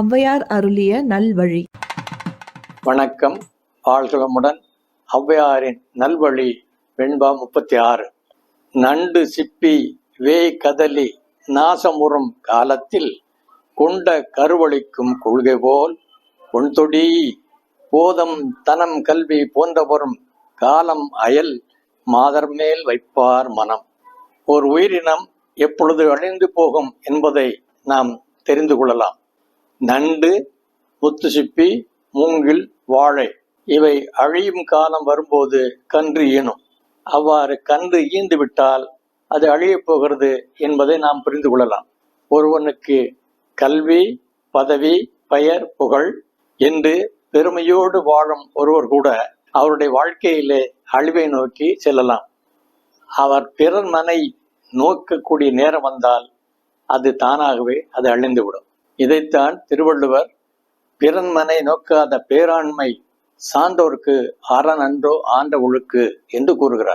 ஔவையார் அருளிய நல்வழி. வணக்கம். ஆழ்களமுடன் ஔவையாரின் நல்வழி வெண்பா முப்பத்தி ஆறு நண்டு சிப்பி வேய் கதலி நாசமுறும் காலத்தில் கொண்ட கருவளிக்கும் கொள்கை போல் பொன்தொடி போதம் தனம் கல்வி போன்றவரும் காலம் அயல் மாதர் மேல் வைப்பார் மனம். ஒரு உயிரினம் எப்பொழுது அழிந்து போகும் என்பதை நாம் தெரிந்து கொள்ளலாம். நண்டு முத்துசிப்பி மூங்கில் வாழை. இவை அழியும் காலம் வரும்போது கன்று ஈனும் அவ்வாறு கன்று ஈந்து விட்டால் அது அழியப் போகிறது என்பதை நாம் புரிந்து கொள்ளலாம். ஒருவனுக்கு கல்வி பதவி பெயர் புகழ் என்று பெருமையோடு வாழும் ஒருவர் கூட அவருடைய வாழ்க்கையிலே அழிவை நோக்கி செல்லலாம். அவர் பிறர் மனை நோக்கக்கூடிய நேரம் வந்தால் அது தானாகவே அது அழிந்துவிடும். இதைத்தான் திருவள்ளுவர் பிறன்மனை நோக்காத பேராண்மை சான்றோர்க்கு அறநன்றோ ஆண்ட ஒழுக்கு என்று கூறுகிறார்.